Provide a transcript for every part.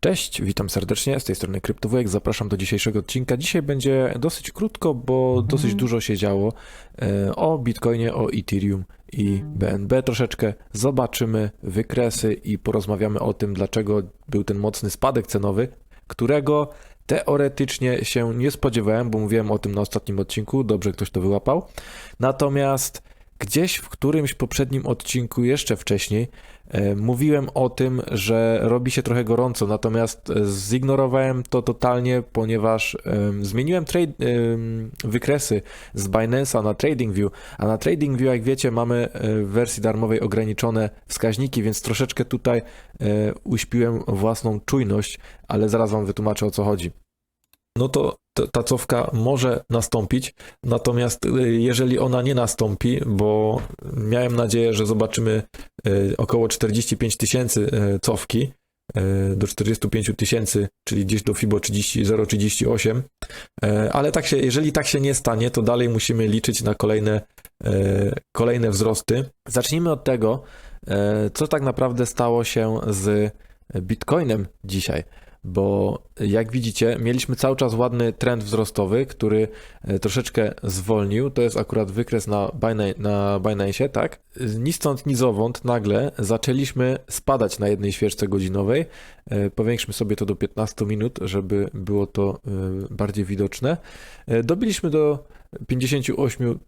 Cześć, witam serdecznie, z tej strony Kryptowujek, zapraszam do dzisiejszego odcinka. Dzisiaj będzie dosyć krótko, bo dosyć dużo się działo e, o Bitcoinie, o Ethereum i BNB troszeczkę. Zobaczymy wykresy i porozmawiamy o tym, dlaczego był ten mocny spadek cenowy, którego teoretycznie się nie spodziewałem, bo mówiłem o tym na ostatnim odcinku, dobrze ktoś to wyłapał. Natomiast gdzieś w którymś poprzednim odcinku, jeszcze wcześniej, e, mówiłem o tym, że robi się trochę gorąco, natomiast e, zignorowałem to totalnie, ponieważ em, zmieniłem wykresy z Binance'a na TradingView, a na TradingView, jak wiecie, mamy e, w wersji darmowej ograniczone wskaźniki, więc troszeczkę tutaj uśpiłem własną czujność, ale zaraz wam wytłumaczę o co chodzi no to ta cofka może nastąpić. Natomiast y, jeżeli ona nie nastąpi, bo miałem nadzieję, że zobaczymy y, około 45 tysięcy y, cofki do 45 tysięcy, czyli gdzieś do FIBO 30, 0,38, y, ale tak się, jeżeli tak się nie stanie, to dalej musimy liczyć na kolejne, kolejne wzrosty. Zacznijmy od tego, co tak naprawdę stało się z Bitcoinem dzisiaj bo jak widzicie, mieliśmy cały czas ładny trend wzrostowy, który e, troszeczkę zwolnił. To jest akurat wykres na, Binance, na Binance, tak? Ni stąd, ni zowąd nagle zaczęliśmy spadać na jednej świeczce godzinowej. E, Powiększmy sobie to do 15 minut, żeby było to e, bardziej widoczne. Dobiliśmy do 58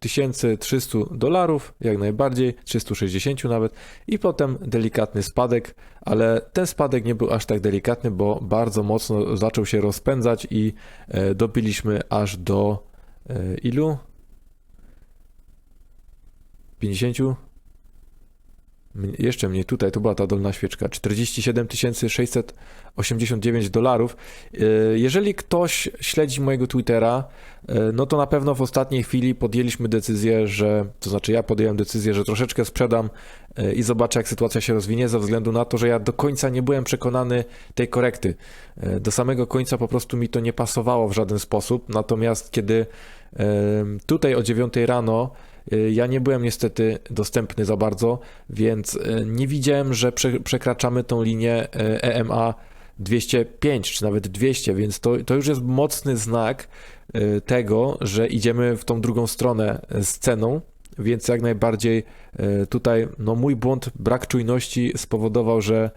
300 dolarów, jak najbardziej, 360 nawet, i potem delikatny spadek, ale ten spadek nie był aż tak delikatny, bo bardzo mocno zaczął się rozpędzać i e, dobiliśmy aż do e, ilu? 50? Jeszcze mniej, tutaj to była ta dolna świeczka, 47 689 dolarów. E, Jeżeli ktoś śledzi mojego Twittera, e, no to na pewno w ostatniej chwili podjęliśmy decyzję, że, to znaczy ja podjąłem decyzję, że troszeczkę sprzedam e, i zobaczę jak sytuacja się rozwinie, ze względu na to, że ja do końca nie byłem przekonany tej korekty. Do samego końca po prostu mi to nie pasowało w żaden sposób, natomiast kiedy tutaj o 9 rano ja nie byłem niestety dostępny za bardzo, więc e, nie widziałem, że prze, przekraczamy tą linię e, EMA 205 czy nawet 200, więc to, to już jest mocny znak tego, że idziemy w tą drugą stronę z ceną, więc jak najbardziej tutaj no mój błąd, brak czujności spowodował, że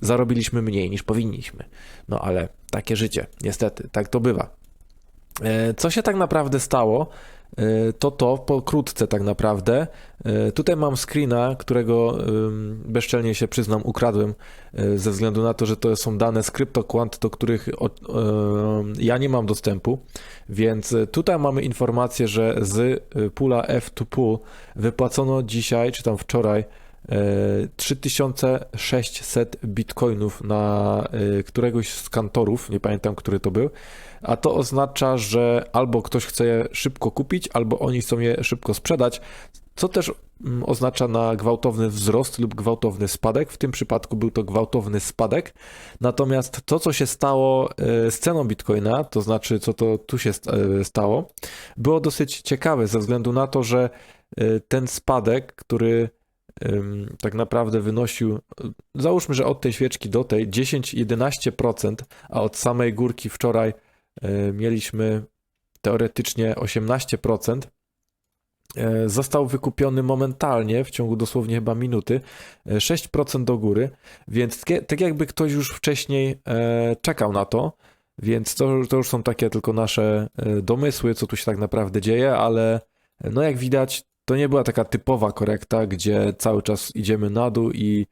zarobiliśmy mniej niż powinniśmy. No ale takie życie, niestety, tak to bywa. Co się tak naprawdę stało, to to pokrótce tak naprawdę. E, Tutaj mam screena, którego bezczelnie się przyznam ukradłem e, ze względu na to, że to są dane z CryptoQuant, do których ja nie mam dostępu, więc e, tutaj mamy informację, że z e, pula F2Pool wypłacono dzisiaj, czy tam wczoraj, e, 3600 bitcoinów na e, któregoś z kantorów, nie pamiętam, który to był, a to oznacza, że albo ktoś chce je szybko kupić, albo oni chcą je szybko sprzedać, co też mm, oznacza na gwałtowny wzrost lub gwałtowny spadek. W tym przypadku był to gwałtowny spadek. Natomiast to, co się stało e, z ceną bitcoina, to znaczy, co to tu się e, stało, było dosyć ciekawe ze względu na to, że e, ten spadek, który tak naprawdę wynosił, załóżmy, że od tej świeczki do tej 10-11%, a od samej górki wczoraj mieliśmy teoretycznie 18%, y, został wykupiony momentalnie, w ciągu dosłownie chyba minuty, y, 6% do góry, więc tak jakby ktoś już wcześniej e, czekał na to, więc to, to już są takie tylko nasze e, domysły, co tu się tak naprawdę dzieje, ale e, no jak widać, to nie była taka typowa korekta, gdzie cały czas idziemy na dół i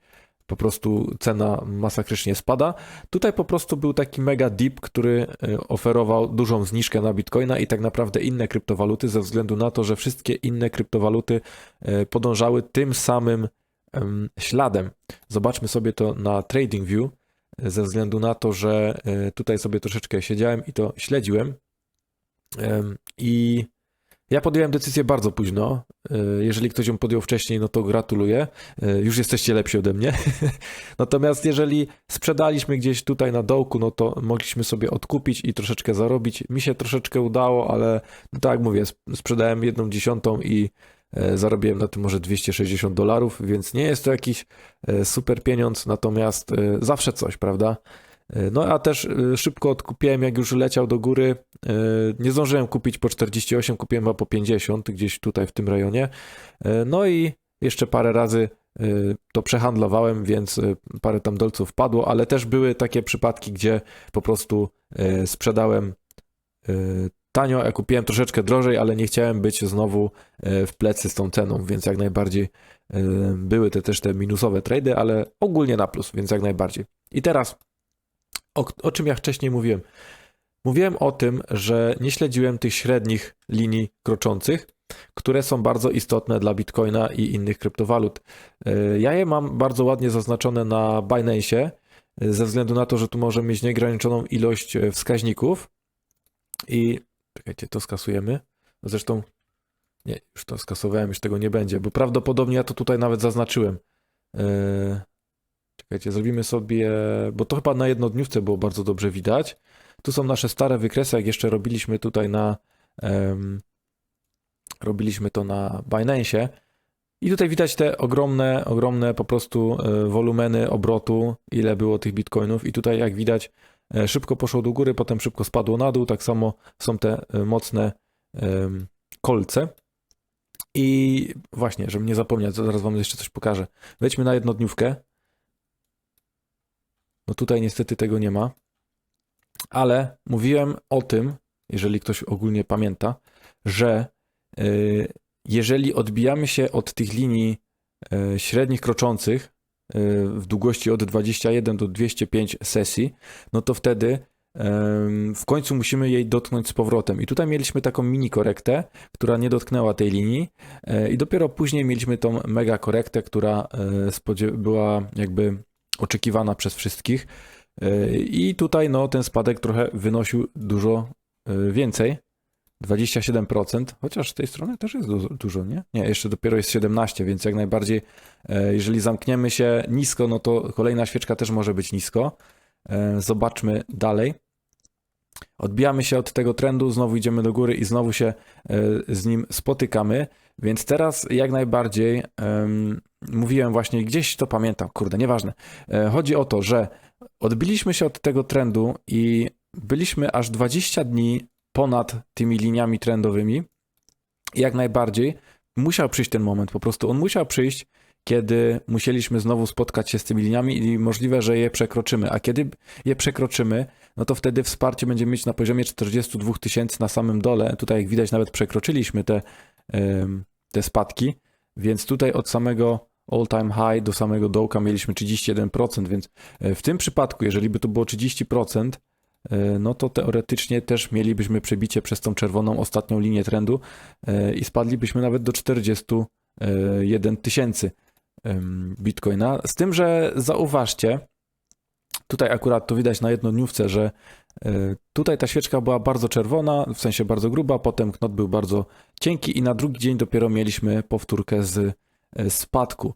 po prostu cena masakrycznie spada. Tutaj po prostu był taki mega dip, który e, oferował dużą zniżkę na Bitcoina i tak naprawdę inne kryptowaluty, ze względu na to, że wszystkie inne kryptowaluty e, podążały tym samym em, śladem. Zobaczmy sobie to na TradingView, e, ze względu na to, że tutaj sobie troszeczkę siedziałem i to śledziłem. Em, I ja podjąłem decyzję bardzo późno. E, Jeżeli ktoś ją podjął wcześniej, no to gratuluję. E, Już jesteście lepsi ode mnie. Natomiast jeżeli sprzedaliśmy gdzieś tutaj na dołku, no to mogliśmy sobie odkupić i troszeczkę zarobić. Mi się troszeczkę udało, ale no tak jak mówię, sp- sprzedałem jedną dziesiątą i e, zarobiłem na tym może 260 dolarów, więc nie jest to jakiś super pieniądz, natomiast zawsze coś, prawda? E, No a też e, szybko odkupiłem, jak już leciał do góry. E, Nie zdążyłem kupić po 48, kupiłem chyba po 50, gdzieś tutaj w tym rejonie. No i jeszcze parę razy to przehandlowałem, więc parę tam dolców padło, ale też były takie przypadki, gdzie po prostu sprzedałem tanio, a kupiłem troszeczkę drożej, ale nie chciałem być znowu w plecy z tą ceną, więc jak najbardziej były te też te minusowe trady, ale ogólnie na plus, więc jak najbardziej. I teraz o, o czym ja wcześniej mówiłem? Mówiłem o tym, że nie śledziłem tych średnich linii kroczących, które są bardzo istotne dla Bitcoina i innych kryptowalut. E, Ja je mam bardzo ładnie zaznaczone na Binance, e, ze względu na to, że tu może mieć nieograniczoną ilość e, wskaźników. I czekajcie, to skasujemy. Zresztą nie, już to skasowałem, już tego nie będzie, bo prawdopodobnie ja to tutaj nawet zaznaczyłem. E, Czekajcie, zrobimy sobie, bo to chyba na jednodniówce było bardzo dobrze widać. Tu są nasze stare wykresy, jak jeszcze robiliśmy tutaj na em, robiliśmy to na Binance. I tutaj widać te ogromne, ogromne po prostu e, wolumeny obrotu, ile było tych bitcoinów. I tutaj jak widać e, szybko poszło do góry, potem szybko spadło na dół. Tak samo są te e, mocne em, kolce. I właśnie, żebym nie zapomniał, zaraz wam jeszcze coś pokażę. Wejdźmy na jednodniówkę. No tutaj niestety tego nie ma. Ale mówiłem o tym, jeżeli ktoś ogólnie pamięta, że y, jeżeli odbijamy się od tych linii y, średnich kroczących y, w długości od 21 do 205 sesji, no to wtedy w końcu musimy jej dotknąć z powrotem. I tutaj mieliśmy taką mini korektę, która nie dotknęła tej linii e, i dopiero później mieliśmy tą mega korektę, która e, była jakby oczekiwana przez wszystkich. E, I tutaj no, ten spadek trochę wynosił dużo e, więcej. 27%, chociaż z tej strony też jest dużo, nie? Nie, jeszcze dopiero jest 17, więc jak najbardziej, e, jeżeli zamkniemy się nisko, no to kolejna świeczka też może być nisko. Zobaczmy dalej. Odbijamy się od tego trendu, znowu idziemy do góry i znowu się e, z nim spotykamy, więc teraz jak najbardziej em, mówiłem właśnie, gdzieś to pamiętam, kurde, nieważne. E, Chodzi o to, że odbiliśmy się od tego trendu i byliśmy aż 20 dni ponad tymi liniami trendowymi. Jak najbardziej musiał przyjść ten moment, po prostu on musiał przyjść, kiedy musieliśmy znowu spotkać się z tymi liniami i możliwe, że je przekroczymy. A kiedy je przekroczymy, no to wtedy wsparcie będziemy mieć na poziomie 42 tysięcy na samym dole. Tutaj, jak widać, nawet przekroczyliśmy te, te spadki, więc tutaj od samego all time high do samego dołka mieliśmy 31%, więc e, w tym przypadku, jeżeli by to było 30%, e, no to teoretycznie też mielibyśmy przebicie przez tą czerwoną ostatnią linię trendu e, i spadlibyśmy nawet do 41 tysięcy bitcoina. Z tym, że zauważcie, tutaj akurat to widać na jednodniówce, że e, tutaj ta świeczka była bardzo czerwona, w sensie bardzo gruba, potem knot był bardzo cienki i na drugi dzień dopiero mieliśmy powtórkę z e, spadku.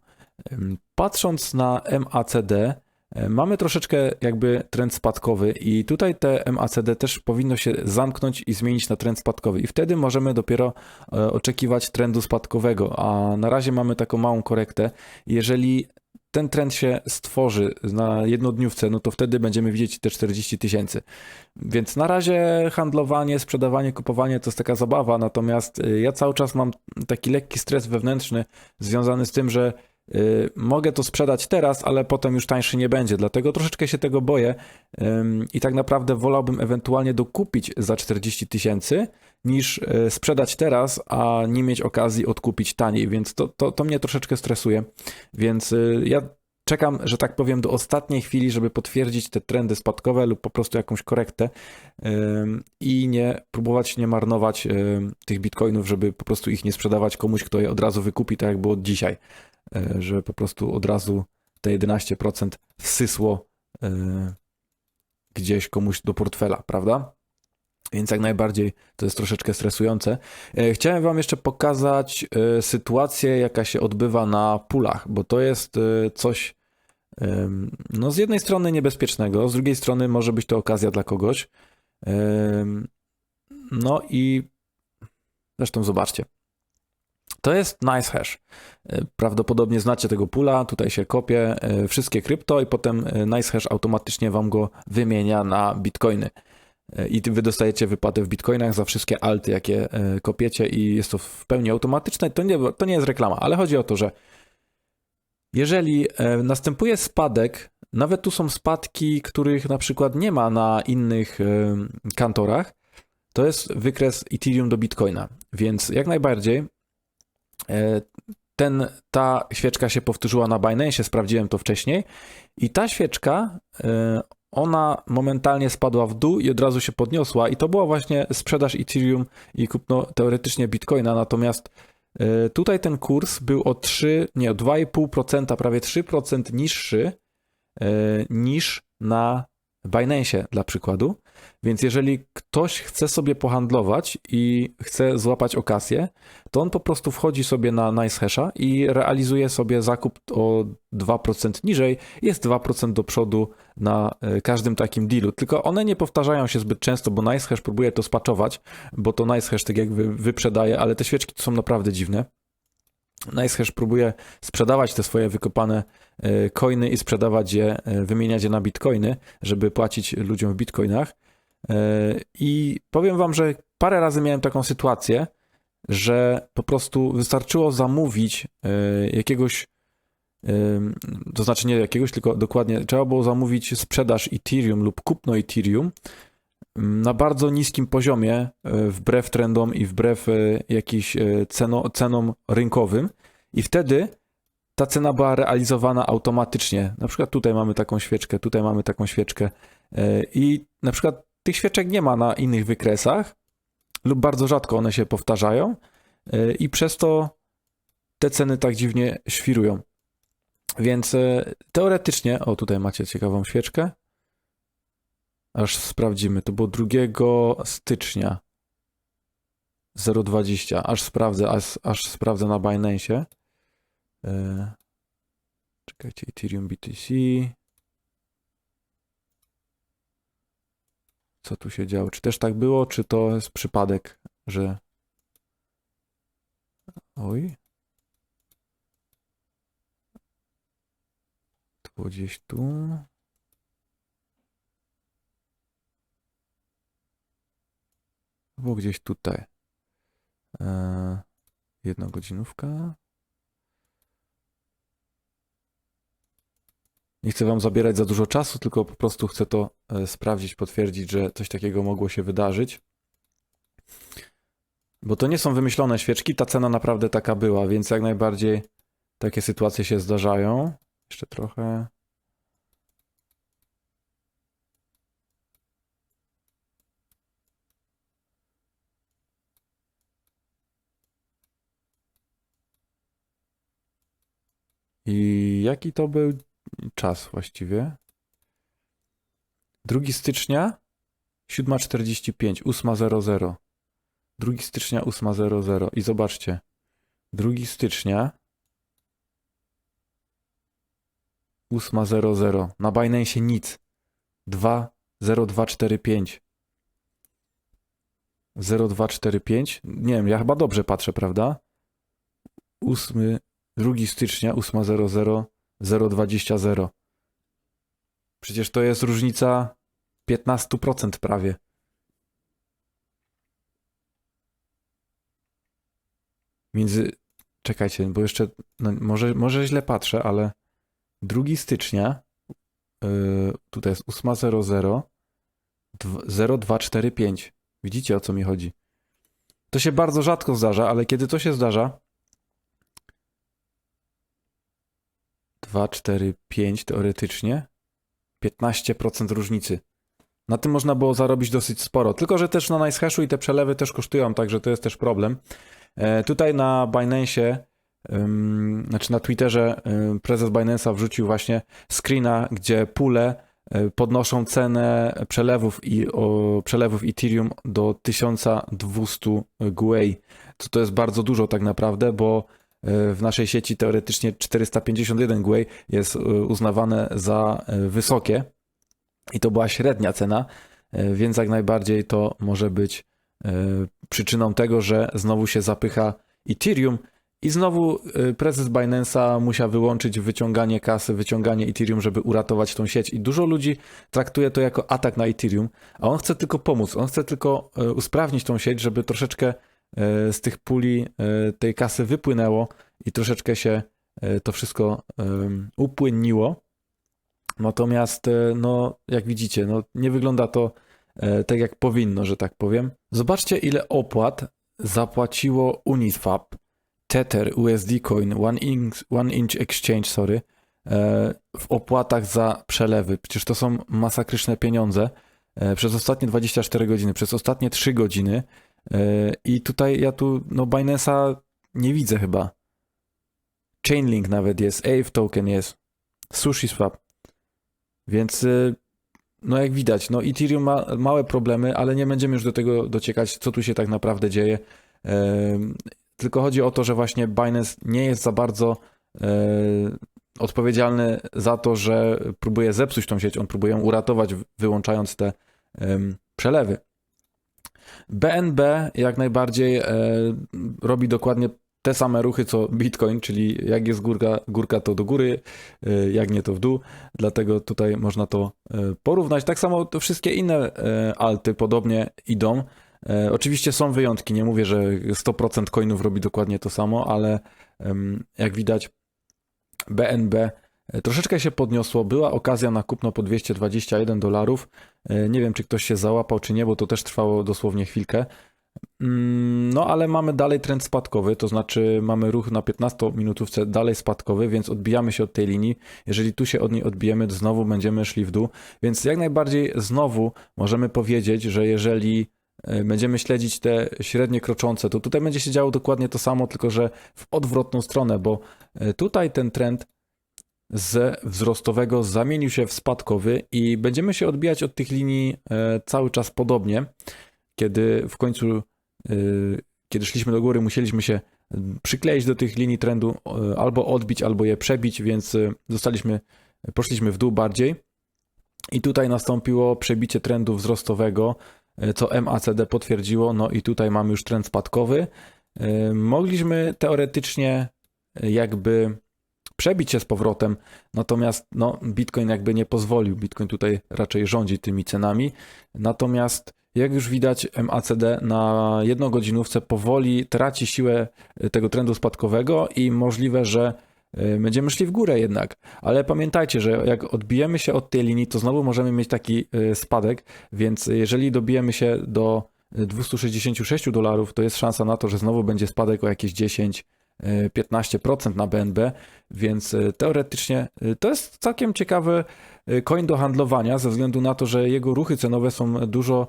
Patrząc na MACD, e, mamy troszeczkę jakby trend spadkowy i tutaj te MACD też powinno się zamknąć i zmienić na trend spadkowy i wtedy możemy dopiero oczekiwać trendu spadkowego, a na razie mamy taką małą korektę. Jeżeli ten trend się stworzy na jednodniówce, no to wtedy będziemy widzieć te 40 tysięcy. Więc na razie handlowanie, sprzedawanie, kupowanie to jest taka zabawa, natomiast y, ja cały czas mam taki lekki stres wewnętrzny związany z tym, że y, mogę to sprzedać teraz, ale potem już tańszy nie będzie, dlatego troszeczkę się tego boję i tak naprawdę wolałbym ewentualnie dokupić za 40 tysięcy niż y, sprzedać teraz, a nie mieć okazji odkupić taniej, więc to, to, to mnie troszeczkę stresuje, więc y, ja czekam, że tak powiem, do ostatniej chwili, żeby potwierdzić te trendy spadkowe lub po prostu jakąś korektę i nie próbować nie marnować tych bitcoinów, żeby po prostu ich nie sprzedawać komuś, kto je od razu wykupi, tak jak było dzisiaj, y, że po prostu od razu te 11% wsysło gdzieś komuś do portfela, prawda? Więc jak najbardziej to jest troszeczkę stresujące. E, Chciałem Wam jeszcze pokazać e, sytuację, jaka się odbywa na pulach, bo to jest e, coś, no z jednej strony niebezpiecznego, z drugiej strony może być to okazja dla kogoś. No i zresztą zobaczcie. To jest nice hash. Prawdopodobnie znacie tego pula, tutaj się kopie wszystkie krypto i potem nice hash automatycznie wam go wymienia na bitcoiny. E, I wy dostajecie wypłatę w bitcoinach za wszystkie alty, jakie e, kopiecie i jest to w pełni automatyczne. To nie, to nie jest reklama, ale chodzi o to, że jeżeli e, następuje spadek, nawet tu są spadki, których na przykład nie ma na innych kantorach, to jest wykres Ethereum do Bitcoina. Więc jak najbardziej ten, ta świeczka się powtórzyła na Binance, sprawdziłem to wcześniej i ta świeczka, ona momentalnie spadła w dół i od razu się podniosła i to była właśnie sprzedaż Ethereum i kupno teoretycznie Bitcoina, natomiast e, tutaj ten kurs był o 3, nie, o 2,5%, prawie 3% niższy e, niż na Binance dla przykładu. Więc jeżeli ktoś chce sobie pohandlować i chce złapać okazję, to on po prostu wchodzi sobie na NiceHasha i realizuje sobie zakup o 2% niżej. Jest 2% do przodu na e, każdym takim dealu. Tylko one nie powtarzają się zbyt często, bo NiceHash próbuje to spaczować, bo to NiceHash tak jakby wyprzedaje, ale te świeczki to są naprawdę dziwne. NiceHash próbuje sprzedawać te swoje wykopane e, coiny i sprzedawać je, e, wymieniać je na bitcoiny, żeby płacić ludziom w bitcoinach. E, I powiem wam, że parę razy miałem taką sytuację, że po prostu wystarczyło zamówić e, jakiegoś, e, to znaczy nie jakiegoś, tylko dokładnie trzeba było zamówić sprzedaż Ethereum lub kupno Ethereum m, na bardzo niskim poziomie, wbrew trendom i wbrew jakichś e, ceno, cenom rynkowym. I wtedy ta cena była realizowana automatycznie. Na przykład tutaj mamy taką świeczkę, tutaj mamy taką świeczkę. I na przykład tych świeczek nie ma na innych wykresach, lub bardzo rzadko one się powtarzają, e, i przez to te ceny tak dziwnie świrują. Więc e, teoretycznie, o tutaj macie ciekawą świeczkę. Aż sprawdzimy. To było 2 stycznia 0,20. Aż sprawdzę, aż, aż sprawdzę na Binance. E, Czekajcie, Ethereum BTC. Co tu się działo? Czy też tak było, czy to jest przypadek, że. Oj. Gdzieś tu. Było gdzieś tutaj. Eee, jedna godzinówka. Nie chcę wam zabierać za dużo czasu, tylko po prostu chcę to e, sprawdzić, potwierdzić, że coś takiego mogło się wydarzyć. Bo to nie są wymyślone świeczki, ta cena naprawdę taka była, więc jak najbardziej takie sytuacje się zdarzają. Jeszcze trochę. I jaki to był czas właściwie? 2 stycznia 7.45, 8.00. 2 stycznia 8.00 i zobaczcie. 2 stycznia 8.00. Na Binance nic. 2.0245. 0245. Nie wiem, ja chyba dobrze patrzę, prawda? 8, 2 stycznia 8.00 0,20. Przecież to jest różnica 15% prawie. Między. Czekajcie, bo jeszcze. No może, może źle patrzę, ale 2 stycznia. Yy, tutaj jest 8.00 0245. Widzicie o co mi chodzi? To się bardzo rzadko zdarza, ale kiedy to się zdarza, 2, 4, 5 teoretycznie. 15% różnicy. Na tym można było zarobić dosyć sporo. Tylko, że też na NiceHashu i te przelewy też kosztują, także to jest też problem. E, tutaj na Binance, ym, znaczy na Twitterze ym, prezes Binance'a wrzucił właśnie screena, gdzie pule y, podnoszą cenę przelewów i o, przelewów Ethereum do 1200 GUI. To, to jest bardzo dużo tak naprawdę, bo w naszej sieci teoretycznie 451 GUI jest e, uznawane za e, wysokie i to była średnia cena, e, więc jak najbardziej to może być przyczyną tego, że znowu się zapycha Ethereum I znowu prezes Binance'a musiał wyłączyć wyciąganie kasy, wyciąganie Ethereum, żeby uratować tą sieć. I dużo ludzi traktuje to jako atak na Ethereum, a on chce tylko pomóc, on chce tylko usprawnić tą sieć, żeby troszeczkę z tych puli y, tej kasy wypłynęło i troszeczkę się y, to wszystko upłynniło. Natomiast, no, jak widzicie, no, nie wygląda to e, tak jak powinno, że tak powiem. Zobaczcie, ile opłat zapłaciło Uniswap, Tether, USD Coin, One Inch, One Inch Exchange, sorry, e, w opłatach za przelewy. Przecież to są masakryczne pieniądze. E, Przez ostatnie 24 godziny, przez ostatnie 3 godziny. E, I tutaj ja tu, no, Binance'a nie widzę chyba. Chainlink nawet jest, Aave Token jest, SushiSwap. Więc y, no jak widać, no Ethereum ma małe problemy, ale nie będziemy już do tego dociekać, co tu się tak naprawdę dzieje. Em, Tylko chodzi o to, że właśnie Binance nie jest za bardzo e, odpowiedzialny za to, że próbuje zepsuć tą sieć. On próbuje ją uratować, wyłączając te przelewy. BNB jak najbardziej e, robi dokładnie te same ruchy co Bitcoin, czyli jak jest górka, górka to do góry, e, jak nie to w dół. Dlatego tutaj można to e, porównać. Tak samo to wszystkie inne e, alty podobnie idą. E, Oczywiście są wyjątki, nie mówię, że 100% coinów robi dokładnie to samo, ale em, jak widać BNB e, troszeczkę się podniosło. Była okazja na kupno po 221 dolarów. E, Nie wiem, czy ktoś się załapał, czy nie, bo to też trwało dosłownie chwilkę. Mm, No, ale mamy dalej trend spadkowy, to znaczy mamy ruch na 15-minutówce dalej spadkowy, więc odbijamy się od tej linii. Jeżeli tu się od niej odbijemy, to znowu będziemy szli w dół. Więc jak najbardziej znowu możemy powiedzieć, że jeżeli e, będziemy śledzić te średnie kroczące, to tutaj będzie się działo dokładnie to samo, tylko że w odwrotną stronę, bo e, tutaj ten trend z wzrostowego zamienił się w spadkowy i będziemy się odbijać od tych linii e, cały czas podobnie. Kiedy w końcu, e, kiedy szliśmy do góry, musieliśmy się przykleić do tych linii trendu, e, albo odbić, albo je przebić, więc zostaliśmy, poszliśmy w dół bardziej. I tutaj nastąpiło przebicie trendu wzrostowego, co MACD potwierdziło. No i tutaj mamy już trend spadkowy. Mogliśmy teoretycznie jakby przebić się z powrotem, natomiast no, Bitcoin jakby nie pozwolił. Bitcoin tutaj raczej rządzi tymi cenami. Natomiast jak już widać, MACD na jednogodzinówce powoli traci siłę e, tego trendu spadkowego i możliwe, że e, będziemy szli w górę jednak. Ale pamiętajcie, że jak odbijemy się od tej linii, to znowu możemy mieć taki e, spadek, więc jeżeli dobijemy się do 266 dolarów, to jest szansa na to, że znowu będzie spadek o jakieś 10 e, 15% na BNB, więc e, teoretycznie e, to jest całkiem ciekawy e, coin do handlowania, ze względu na to, że jego ruchy cenowe są dużo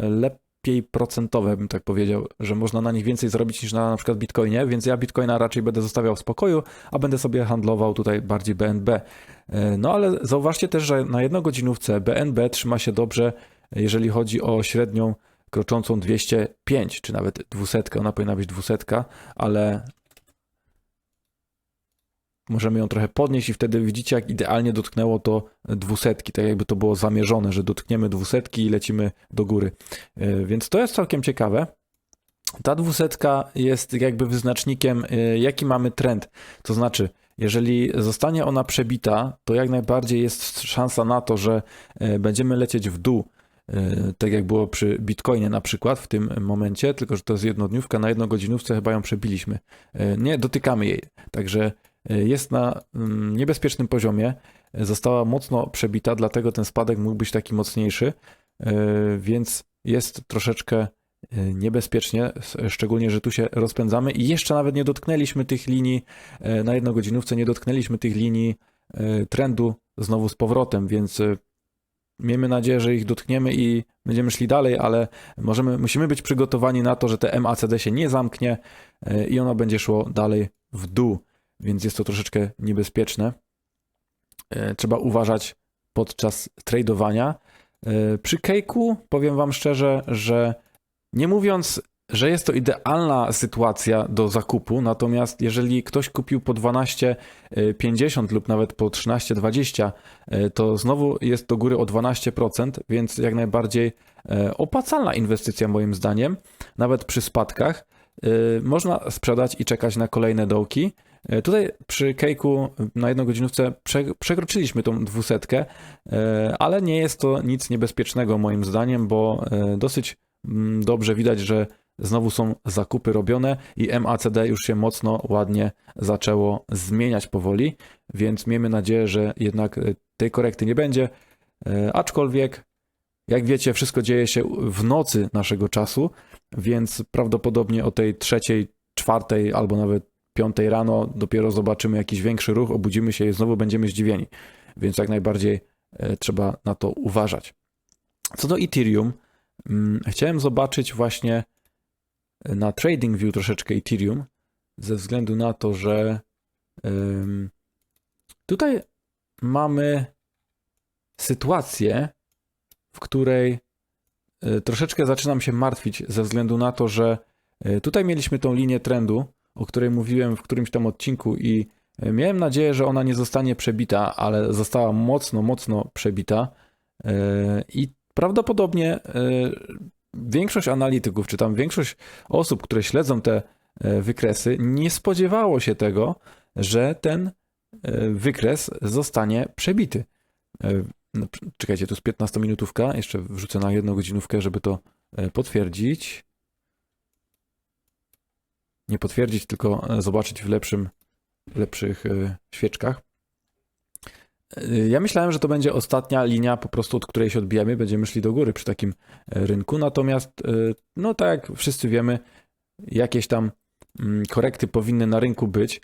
lepiej procentowe, bym tak powiedział, że można na nich więcej zarobić niż na na przykład Bitcoinie, więc ja Bitcoina raczej będę zostawiał w spokoju, a będę sobie handlował tutaj bardziej BNB. No ale zauważcie też, że na jednogodzinówce BNB trzyma się dobrze, jeżeli chodzi o średnią kroczącą 205, czy nawet 200, ona powinna być 200, ale możemy ją trochę podnieść i wtedy widzicie, jak idealnie dotknęło to dwusetki, tak jakby to było zamierzone, że dotkniemy dwusetki i lecimy do góry. E, Więc to jest całkiem ciekawe. Ta dwusetka jest jakby wyznacznikiem, e, jaki mamy trend. To znaczy, jeżeli zostanie ona przebita, to jak najbardziej jest szansa na to, że e, będziemy lecieć w dół, tak jak było przy Bitcoinie na przykład w tym momencie, tylko że to jest jednodniówka, na jednogodzinówce chyba ją przebiliśmy. E, Nie dotykamy jej, także e, jest na mm, niebezpiecznym poziomie, e, została mocno przebita, dlatego ten spadek mógł być taki mocniejszy, e, więc jest troszeczkę e, niebezpiecznie, szczególnie, że tu się rozpędzamy. I jeszcze nawet nie dotknęliśmy tych linii e, na jednogodzinówce, nie dotknęliśmy tych linii e, trendu znowu z powrotem, więc e, miejmy nadzieję, że ich dotkniemy i będziemy szli dalej, ale możemy, musimy być przygotowani na to, że te MACD się nie zamknie e, i ono będzie szło dalej w dół, więc jest to troszeczkę niebezpieczne. E, Trzeba uważać podczas tradowania. E, Przy Cake'u powiem Wam szczerze, że nie mówiąc, że jest to idealna sytuacja do zakupu, natomiast jeżeli ktoś kupił po 12,50 lub nawet po 13,20, e, to znowu jest do góry o 12%, więc jak najbardziej e, opłacalna inwestycja moim zdaniem, nawet przy spadkach. y, można sprzedać i czekać na kolejne dołki. Tutaj przy Cake'u na jedną godzinówce prze, przekroczyliśmy tą dwusetkę, ale nie jest to nic niebezpiecznego moim zdaniem, bo dosyć mm, dobrze widać, że znowu są zakupy robione i MACD już się mocno, ładnie zaczęło zmieniać powoli, więc miejmy nadzieję, że jednak y, tej korekty nie będzie, Y, aczkolwiek jak wiecie, wszystko dzieje się w nocy naszego czasu, więc prawdopodobnie o tej trzeciej, czwartej albo nawet piątej rano dopiero zobaczymy jakiś większy ruch, obudzimy się i znowu będziemy zdziwieni. Więc jak najbardziej e, trzeba na to uważać. Co do Ethereum, mm, chciałem zobaczyć właśnie na TradingView troszeczkę Ethereum, ze względu na to, że tutaj mamy sytuację, w której y, troszeczkę zaczynam się martwić ze względu na to, że y, tutaj mieliśmy tą linię trendu, o której mówiłem w którymś tam odcinku i y, miałem nadzieję, że ona nie zostanie przebita, ale została mocno, mocno przebita. I prawdopodobnie większość analityków, czy tam większość osób, które śledzą te y, wykresy, nie spodziewało się tego, że ten y, wykres zostanie przebity. Y, no, Czekajcie, tu jest 15-minutówka. Jeszcze wrzucę na jedną godzinówkę, żeby to e, potwierdzić. Nie potwierdzić, tylko e, zobaczyć w lepszym, lepszych e, świeczkach. E, Ja myślałem, że to będzie ostatnia linia, po prostu od której się odbijamy, będziemy szli do góry przy takim e, rynku. Natomiast, e, no tak jak wszyscy wiemy, jakieś tam mm, korekty powinny na rynku być.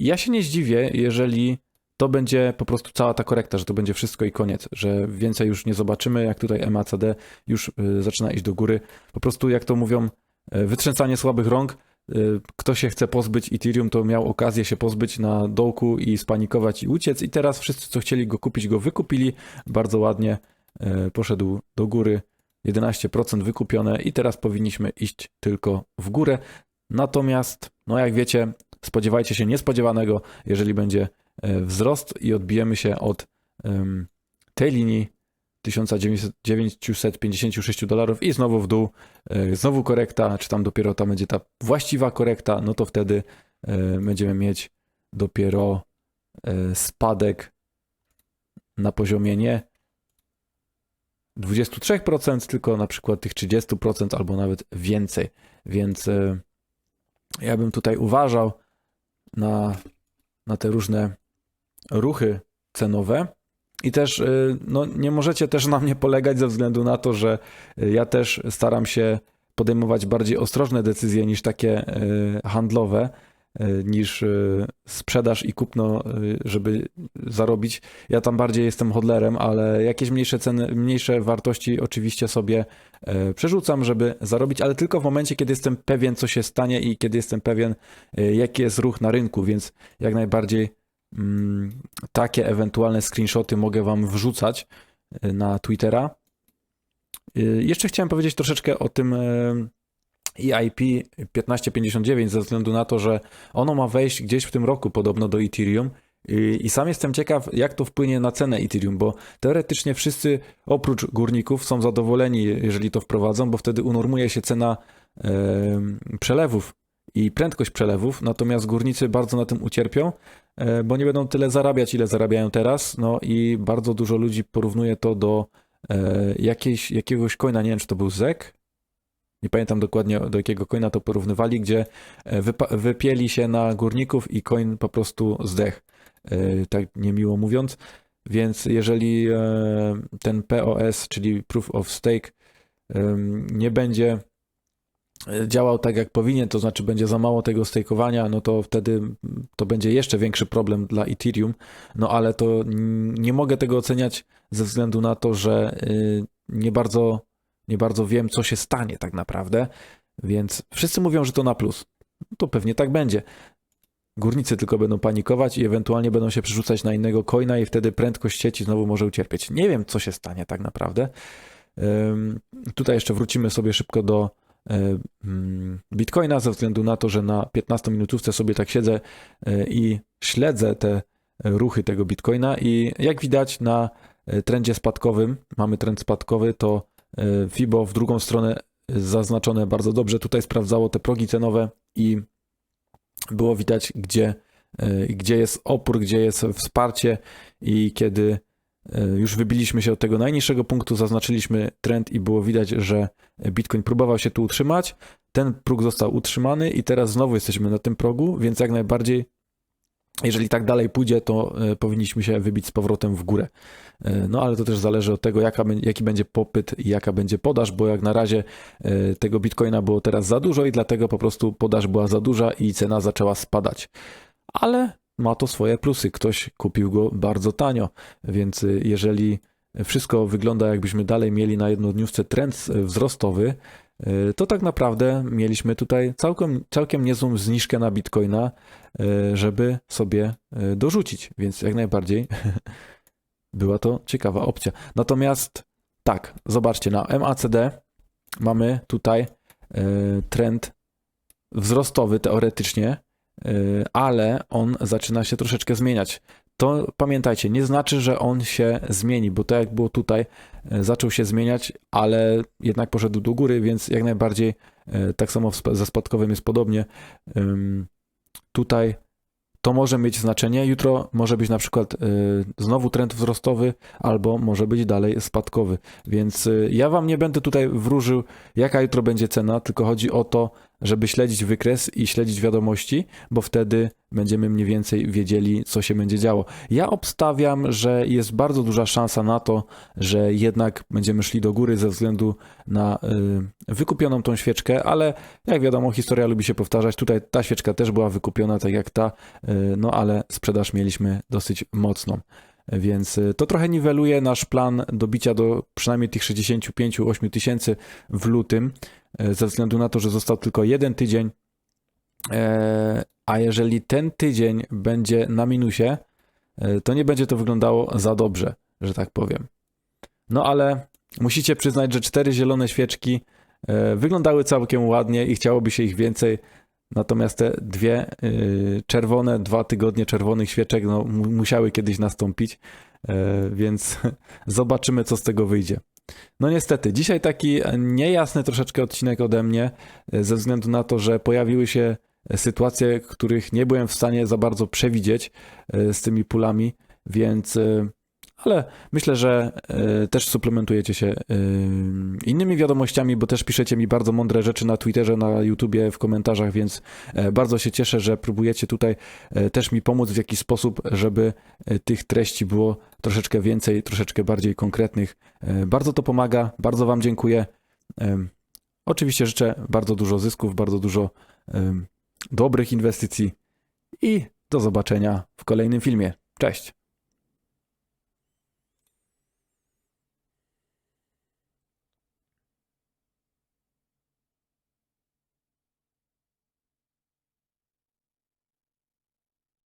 Ja się nie zdziwię, jeżeli to będzie po prostu cała ta korekta, że to będzie wszystko i koniec, że więcej już nie zobaczymy, jak tutaj MACD już y, zaczyna iść do góry. Po prostu, jak to mówią, y, wytrzęsanie słabych rąk. Y, Kto się chce pozbyć Ethereum, to miał okazję się pozbyć na dołku i spanikować i uciec. I teraz wszyscy, co chcieli go kupić, go wykupili. Bardzo ładnie y, poszedł do góry. 11% wykupione i teraz powinniśmy iść tylko w górę. Natomiast, no jak wiecie, spodziewajcie się niespodziewanego, jeżeli będzie e, wzrost i odbijemy się od tej linii 1956 dolarów i znowu w dół, e, znowu korekta, czy tam dopiero tam będzie ta właściwa korekta, no to wtedy e, będziemy mieć dopiero e, spadek na poziomie nie 23%, tylko na przykład tych 30% albo nawet więcej. Więc ja bym tutaj uważał na, na te różne ruchy cenowe. I też y, no, nie możecie też na mnie polegać ze względu na to, że y, ja też staram się podejmować bardziej ostrożne decyzje niż takie y, handlowe, niż sprzedaż i kupno, żeby zarobić. Ja tam bardziej jestem hodlerem, ale jakieś mniejsze ceny, mniejsze wartości oczywiście sobie przerzucam, żeby zarobić, ale tylko w momencie, kiedy jestem pewien, co się stanie i kiedy jestem pewien, jaki jest ruch na rynku, więc jak najbardziej takie ewentualne screenshoty mogę wam wrzucać e, na Twittera. E, Jeszcze chciałem powiedzieć troszeczkę o tym e, EIP 1559 ze względu na to, że ono ma wejść gdzieś w tym roku podobno do Ethereum i, sam jestem ciekaw, jak to wpłynie na cenę Ethereum, bo teoretycznie wszyscy oprócz górników są zadowoleni, jeżeli to wprowadzą, bo wtedy unormuje się cena przelewów i prędkość przelewów, natomiast górnicy bardzo na tym ucierpią, bo nie będą tyle zarabiać, ile zarabiają teraz, no i bardzo dużo ludzi porównuje to do e, jakiejś, jakiegoś coina, nie wiem czy to był ZEK, nie pamiętam dokładnie do jakiego coina to porównywali, gdzie e, wypieli się na górników i coin po prostu zdech, e, tak niemiło mówiąc. Więc jeżeli e, ten POS, czyli Proof of Stake, nie będzie e, działał tak jak powinien, to znaczy będzie za mało tego stakeowania, no to wtedy to będzie jeszcze większy problem dla Ethereum. No ale to nie mogę tego oceniać ze względu na to, że y, nie bardzo nie bardzo wiem, co się stanie tak naprawdę, więc wszyscy mówią, że to na plus. No to pewnie tak będzie. Górnicy tylko będą panikować i ewentualnie będą się przerzucać na innego coina i wtedy prędkość sieci znowu może ucierpieć. Nie wiem, co się stanie tak naprawdę. Tutaj jeszcze wrócimy sobie szybko do Bitcoina ze względu na to, że na 15 minutówce sobie tak siedzę y, i śledzę te ruchy tego Bitcoina i jak widać na y, trendzie spadkowym, mamy trend spadkowy, to FIBO w drugą stronę zaznaczone bardzo dobrze. Tutaj sprawdzało te progi cenowe i było widać, gdzie, e, gdzie jest opór, gdzie jest wsparcie i kiedy e, już wybiliśmy się od tego najniższego punktu, zaznaczyliśmy trend i było widać, że Bitcoin próbował się tu utrzymać. Ten próg został utrzymany i teraz znowu jesteśmy na tym progu, więc jak najbardziej jeżeli tak dalej pójdzie, to e, powinniśmy się wybić z powrotem w górę. E, No ale to też zależy od tego, jaka, jaki będzie popyt i jaka będzie podaż, bo jak na razie e, tego bitcoina było teraz za dużo i dlatego po prostu podaż była za duża i cena zaczęła spadać. Ale ma to swoje plusy. Ktoś kupił go bardzo tanio, więc y, jeżeli wszystko wygląda jakbyśmy dalej mieli na jednodniówce trend e, wzrostowy, e, to tak naprawdę mieliśmy tutaj całkiem, całkiem niezłą zniżkę na bitcoina, żeby sobie dorzucić, więc jak najbardziej była to ciekawa opcja. Natomiast tak, zobaczcie, na MACD mamy tutaj trend wzrostowy teoretycznie, ale on zaczyna się troszeczkę zmieniać. To pamiętajcie, nie znaczy, że on się zmieni, bo tak jak było tutaj, e, zaczął się zmieniać, ale jednak poszedł do góry, więc jak najbardziej e, tak samo ze spadkowym jest podobnie. Tutaj to może mieć znaczenie. Jutro może być na przykład y, znowu trend wzrostowy, albo może być dalej spadkowy. Więc y, ja wam nie będę tutaj wróżył, jaka jutro będzie cena, tylko chodzi o to, żeby śledzić wykres i śledzić wiadomości, bo wtedy będziemy mniej więcej wiedzieli, co się będzie działo. Ja obstawiam, że jest bardzo duża szansa na to, że jednak będziemy szli do góry ze względu na y, wykupioną tą świeczkę, ale jak wiadomo, historia lubi się powtarzać. Tutaj ta świeczka też była wykupiona, tak jak ta, y, no ale sprzedaż mieliśmy dosyć mocną. Więc y, to trochę niweluje nasz plan dobicia do przynajmniej tych 65-8 tysięcy w lutym, ze względu na to, że został tylko jeden tydzień. E, A jeżeli ten tydzień będzie na minusie, e, to nie będzie to wyglądało za dobrze, że tak powiem. No ale musicie przyznać, że cztery zielone świeczki e, wyglądały całkiem ładnie i chciałoby się ich więcej. Natomiast te dwie czerwone, dwa tygodnie czerwonych świeczek no, mu- musiały kiedyś nastąpić, e, więc zobaczymy, co z tego wyjdzie. No niestety, dzisiaj taki niejasny troszeczkę odcinek ode mnie, e, ze względu na to, że pojawiły się sytuacje, których nie byłem w stanie za bardzo przewidzieć e, z tymi pulami, więc e, ale myślę, że e, też suplementujecie się e, innymi wiadomościami, bo też piszecie mi bardzo mądre rzeczy na Twitterze, na YouTubie, w komentarzach, więc e, bardzo się cieszę, że próbujecie tutaj też mi pomóc w jakiś sposób, żeby tych treści było troszeczkę więcej, troszeczkę bardziej konkretnych. Bardzo to pomaga, bardzo Wam dziękuję. Oczywiście życzę bardzo dużo zysków, bardzo dużo dobrych inwestycji i do zobaczenia w kolejnym filmie. Cześć!